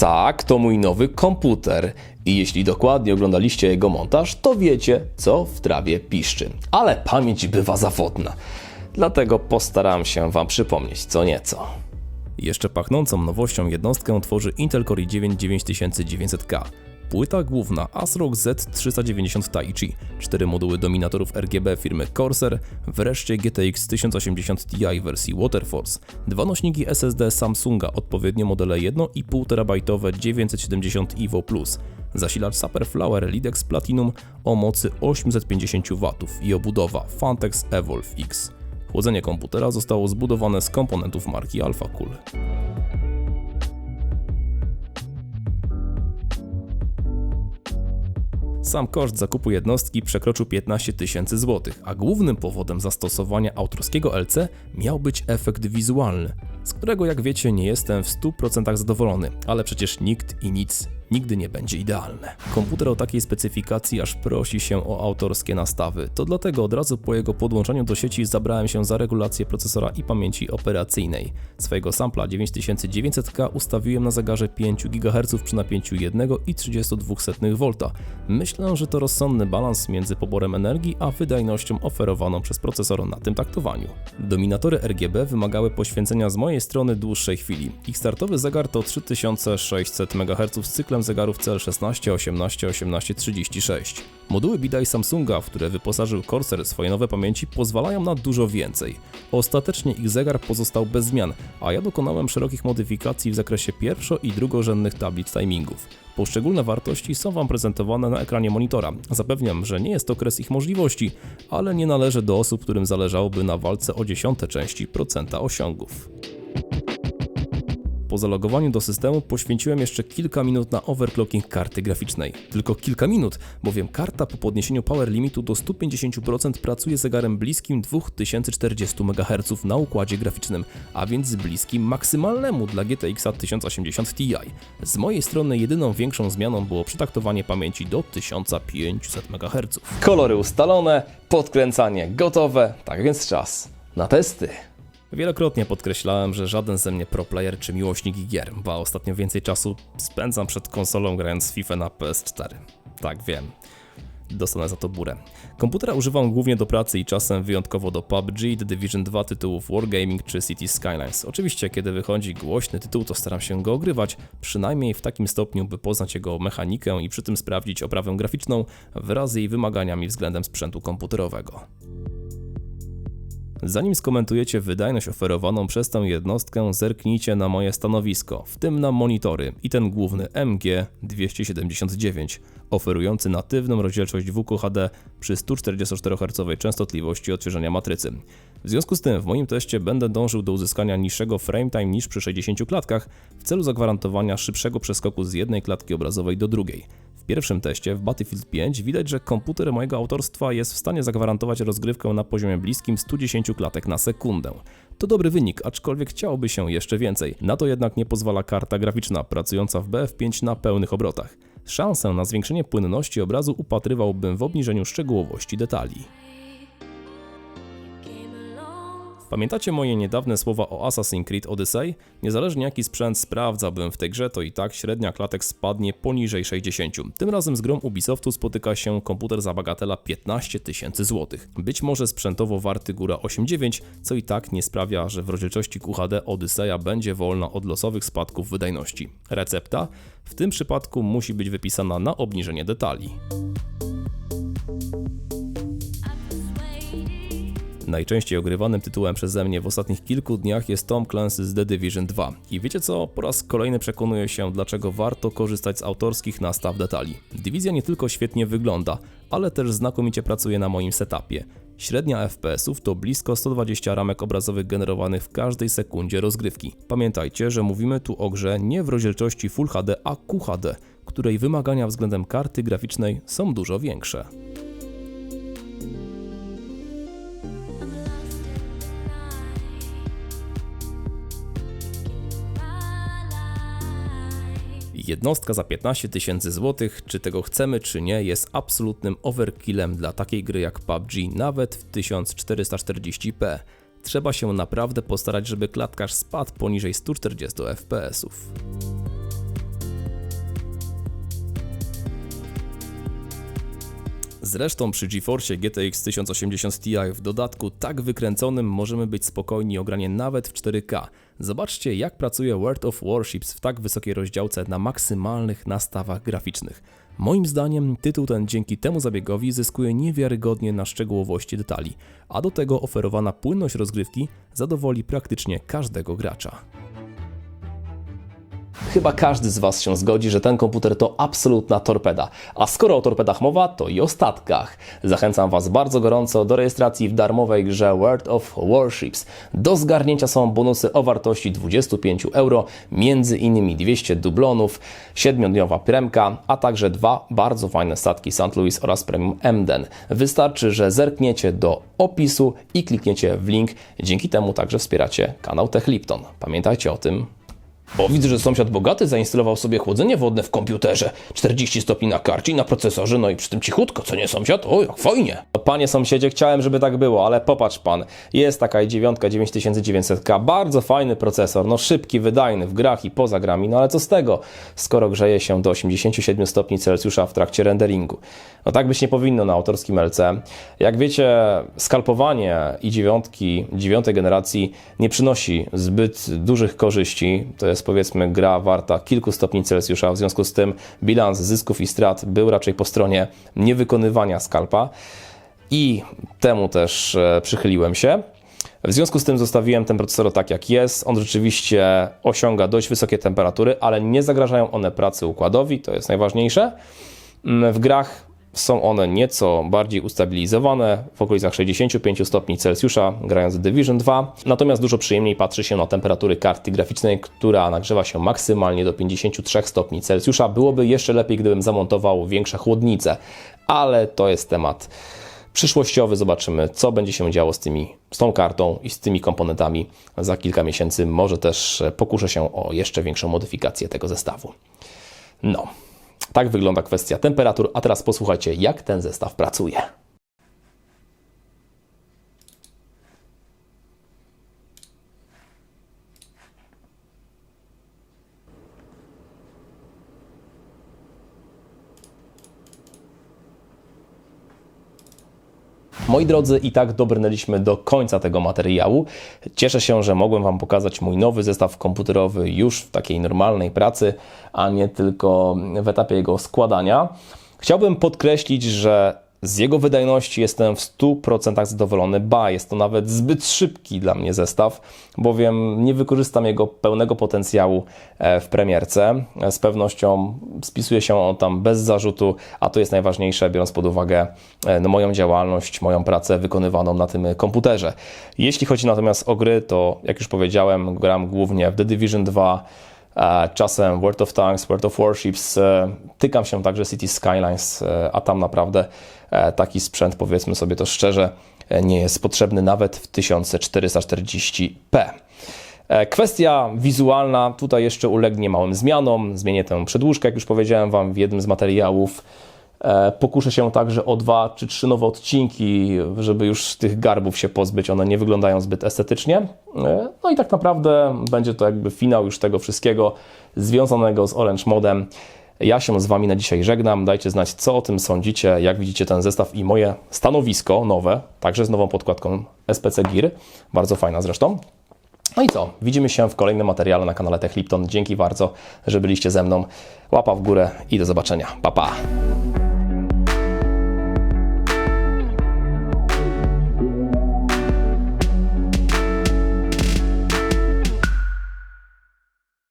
Tak, to mój nowy komputer. I jeśli dokładnie oglądaliście jego montaż, to wiecie, co w trawie piszczy. Ale pamięć bywa zawodna. Dlatego postaram się Wam przypomnieć co nieco. Jeszcze pachnącą nowością jednostkę tworzy Intel Core i9 9900K. Płyta główna ASRock Z390 Taichi, 4 moduły dominatorów RGB firmy Corsair, wreszcie GTX 1080 Ti wersji Waterforce, dwa nośniki SSD Samsunga, odpowiednio modele 1,5 TB 970 EVO+, zasilacz Superflower Lidex Platinum o mocy 850 W i obudowa Fantex Evolve X. Chłodzenie komputera zostało zbudowane z komponentów marki AlphaCool. Sam koszt zakupu jednostki przekroczył 15 tysięcy złotych, a głównym powodem zastosowania autorskiego LC miał być efekt wizualny, z którego jak wiecie nie jestem w 100% zadowolony, ale przecież nikt i nic nigdy nie będzie idealne. Komputer o takiej specyfikacji aż prosi się o autorskie nastawy, to dlatego od razu po jego podłączeniu do sieci zabrałem się za regulację procesora i pamięci operacyjnej. Swojego sampla 9900K ustawiłem na zegarze 5 GHz przy napięciu 1,32 V. Myślę, że to rozsądny balans między poborem energii a wydajnością oferowaną przez procesor na tym taktowaniu. Dominatory RGB wymagały poświęcenia z mojej strony dłuższej chwili. Ich startowy zegar to 3600 MHz z cyklem zegarów CL16, 18, 18, 36. Moduły BDI Samsunga, w które wyposażył Corsair swoje nowe pamięci, pozwalają na dużo więcej. Ostatecznie ich zegar pozostał bez zmian, a ja dokonałem szerokich modyfikacji w zakresie pierwszo- i drugorzędnych tablic timingów. Poszczególne wartości są Wam prezentowane na ekranie monitora. Zapewniam, że nie jest to kres ich możliwości, ale nie należę do osób, którym zależałoby na walce o dziesiąte części procenta osiągów. Po zalogowaniu do systemu poświęciłem jeszcze kilka minut na overclocking karty graficznej. Tylko kilka minut, bowiem karta po podniesieniu power limitu do 150% pracuje zegarem bliskim 2040 MHz na układzie graficznym, a więc bliskim maksymalnemu dla GTX 1080 Ti. Z mojej strony jedyną większą zmianą było przetaktowanie pamięci do 1500 MHz. Kolory ustalone, podkręcanie gotowe, tak więc czas na testy. Wielokrotnie podkreślałem, że żaden ze mnie pro player czy miłośnik gier, bo ostatnio więcej czasu spędzam przed konsolą grając FIFA na PS4. Tak, wiem. Dostanę za to burę. Komputera używam głównie do pracy i czasem wyjątkowo do PUBG, The Division 2 tytułów Wargaming czy City Skylines. Oczywiście, kiedy wychodzi głośny tytuł, to staram się go ogrywać, przynajmniej w takim stopniu, by poznać jego mechanikę i przy tym sprawdzić oprawę graficzną wraz z jej wymaganiami względem sprzętu komputerowego. Zanim skomentujecie wydajność oferowaną przez tę jednostkę, zerknijcie na moje stanowisko, w tym na monitory i ten główny MG279, oferujący natywną rozdzielczość WQHD przy 144 Hz częstotliwości odświeżania matrycy. W związku z tym w moim teście będę dążył do uzyskania niższego frame time niż przy 60 klatkach w celu zagwarantowania szybszego przeskoku z jednej klatki obrazowej do drugiej. W pierwszym teście w Battlefield 5 widać, że komputer mojego autorstwa jest w stanie zagwarantować rozgrywkę na poziomie bliskim 110 klatek na sekundę. To dobry wynik, aczkolwiek chciałoby się jeszcze więcej. Na to jednak nie pozwala karta graficzna pracująca w BF5 na pełnych obrotach. Szansę na zwiększenie płynności obrazu upatrywałbym w obniżeniu szczegółowości detali. Pamiętacie moje niedawne słowa o Assassin's Creed Odyssey? Niezależnie jaki sprzęt sprawdzałbym w tej grze, to i tak średnia klatek spadnie poniżej 60. Tym razem z grą Ubisoftu spotyka się komputer za bagatela 15 tysięcy złotych. Być może sprzętowo warty góra 8.9, co i tak nie sprawia, że w rozdzielczości QHD Odyseja będzie wolna od losowych spadków wydajności. Recepta? W tym przypadku musi być wypisana na obniżenie detali. Najczęściej ogrywanym tytułem przeze mnie w ostatnich kilku dniach jest Tom Clancy's The Division 2. I wiecie co? Po raz kolejny przekonuję się, dlaczego warto korzystać z autorskich nastaw detali. Dywizja nie tylko świetnie wygląda, ale też znakomicie pracuje na moim setupie. Średnia FPS-ów to blisko 120 ramek obrazowych generowanych w każdej sekundzie rozgrywki. Pamiętajcie, że mówimy tu o grze nie w rozdzielczości Full HD, a QHD, której wymagania względem karty graficznej są dużo większe. Jednostka za 15 tysięcy złotych, czy tego chcemy, czy nie, jest absolutnym overkillem dla takiej gry jak PUBG, nawet w 1440p. Trzeba się naprawdę postarać, żeby klatkarz spadł poniżej 140 fps. Zresztą przy GeForce GTX 1080 Ti w dodatku tak wykręconym możemy być spokojni o granie nawet w 4K. Zobaczcie jak pracuje World of Warships w tak wysokiej rozdziałce na maksymalnych nastawach graficznych. Moim zdaniem tytuł ten dzięki temu zabiegowi zyskuje niewiarygodnie na szczegółowości detali, a do tego oferowana płynność rozgrywki zadowoli praktycznie każdego gracza. Chyba każdy z Was się zgodzi, że ten komputer to absolutna torpeda. A skoro o torpedach mowa, to i o statkach. Zachęcam Was bardzo gorąco do rejestracji w darmowej grze World of Warships. Do zgarnięcia są bonusy o wartości 25 euro, między innymi 200 dublonów, 7-dniowa premka, a także dwa bardzo fajne statki St. Louis oraz Premium Emden. Wystarczy, że zerkniecie do opisu i klikniecie w link. Dzięki temu także wspieracie kanał Tech Lipton. Pamiętajcie o tym. O, widzę, że sąsiad bogaty zainstalował sobie chłodzenie wodne w komputerze. 40 stopni na karcie i na procesorze, no i przy tym cichutko, co nie sąsiad? O, jak fajnie. Panie sąsiedzie, chciałem, żeby tak było, ale popatrz pan. Jest taka i9 9900K, bardzo fajny procesor, no szybki, wydajny w grach i poza grami, no ale co z tego, skoro grzeje się do 87 stopni Celsjusza w trakcie renderingu. No tak być nie powinno na autorskim LC. Jak wiecie, skalpowanie i9 dziewiątej generacji nie przynosi zbyt dużych korzyści. To jest powiedzmy gra warta kilku stopni Celsjusza, w związku z tym bilans zysków i strat był raczej po stronie niewykonywania skalpa i temu też e, przychyliłem się. W związku z tym zostawiłem ten procesor tak jak jest. On rzeczywiście osiąga dość wysokie temperatury, ale nie zagrażają one pracy układowi, to jest najważniejsze. Mm, W grach są one nieco bardziej ustabilizowane, w okolicach 65 stopni Celsjusza, grając w Division 2. Natomiast dużo przyjemniej patrzy się na temperatury karty graficznej, która nagrzewa się maksymalnie do 53 stopni Celsjusza. Byłoby jeszcze lepiej, gdybym zamontował większe chłodnice, ale to jest temat przyszłościowy. Zobaczymy, co będzie się działo z, tymi, z tą kartą i z tymi komponentami za kilka miesięcy. Może też pokuszę się o jeszcze większą modyfikację tego zestawu. No, tak wygląda kwestia temperatur, a teraz posłuchajcie, jak ten zestaw pracuje. Moi drodzy, i tak dobrnęliśmy do końca tego materiału. Cieszę się, że mogłem Wam pokazać mój nowy zestaw komputerowy już w takiej normalnej pracy, a nie tylko w etapie jego składania. Chciałbym podkreślić, że z jego wydajności jestem w 100% zadowolony, ba, jest to nawet zbyt szybki dla mnie zestaw, bowiem nie wykorzystam jego pełnego potencjału e, w premierce. Z pewnością spisuje się on tam bez zarzutu, a to jest najważniejsze, biorąc pod uwagę e, no, moją działalność, moją pracę wykonywaną na tym komputerze. Jeśli chodzi natomiast o gry, to jak już powiedziałem, gram głównie w The Division 2, e, czasem World of Tanks, World of Warships, e, tykam się także City Skylines, e, a tam naprawdę e, taki sprzęt, powiedzmy sobie to szczerze, nie jest potrzebny nawet w 1440p. E, Kwestia wizualna tutaj jeszcze ulegnie małym zmianom. Zmienię tę przedłużkę, jak już powiedziałem Wam w jednym z materiałów. E, Pokuszę się także o dwa czy trzy nowe odcinki, żeby już tych garbów się pozbyć. One nie wyglądają zbyt estetycznie. E, No i tak naprawdę będzie to jakby finał już tego wszystkiego związanego z Orange Modem. Ja się z Wami na dzisiaj żegnam. Dajcie znać, co o tym sądzicie, jak widzicie ten zestaw i moje stanowisko nowe, także z nową podkładką SPC Gear. Bardzo fajna zresztą. No i co? Widzimy się w kolejnym materiale na kanale Tech Lipton. Dzięki bardzo, że byliście ze mną. Łapa w górę i do zobaczenia. Pa, pa!